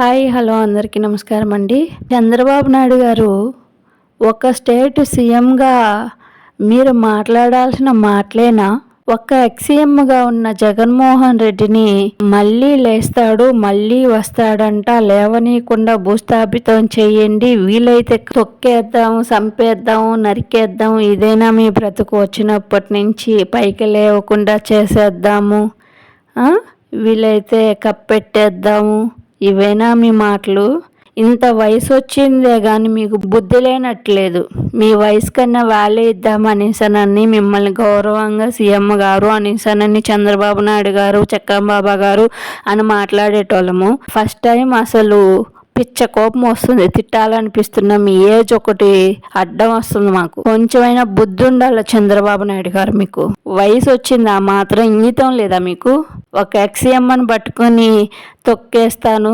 Hi hello అందరికీ నమస్కారం అండి. చంద్రబాబు నాయుడు గారు ఒక స్టేట్ సీఎంగా మీరు మాట్లాడాల్సిన మాటలేనా? ఒక ఎక్సీఎంగా ఉన్న జగన్మోహన్ రెడ్డిని మళ్ళీ లేస్తాడు మళ్ళీ వస్తాడంట లేవనీయకుండా భూస్థాపితం చేయండి వీలైతే తొక్కేద్దాం చంపేద్దాం నరికేద్దాం ఇదేనా మీ బ్రతుకు? వచ్చినప్పటి నుంచి పైకి లేవకుండా చేసేద్దాము. వీలైతే కప్పెట్టేద్దాము. ఇవేనా మీ మాటలు? ఇంత వయసు వచ్చిందే కానీ మీకు బుద్ధి లేనట్లేదు. మీ వయసు కన్నా వాల్యూ ఇద్దామనేసానని మిమ్మల్ని గౌరవంగా సీఎం గారు అనేసానని చంద్రబాబు నాయుడు గారు చక్కంబాబా గారు అని మాట్లాడేటోళ్ళము. ఫస్ట్ టైం అసలు పిచ్చ కోపం వస్తుంది. తిట్టాలనిపిస్తున్నాం మీ ఏజ్ ఒకటి అడ్డం వస్తుంది మాకు. కొంచెమైనా బుద్ధి ఉండాలి చంద్రబాబు నాయుడు గారు మీకు? వయసు వచ్చింది? ఆ మాత్రం ఇంగితం లేదా మీకు? ఒక ఎక్సీఎం అని పట్టుకొని తొక్కేస్తాను.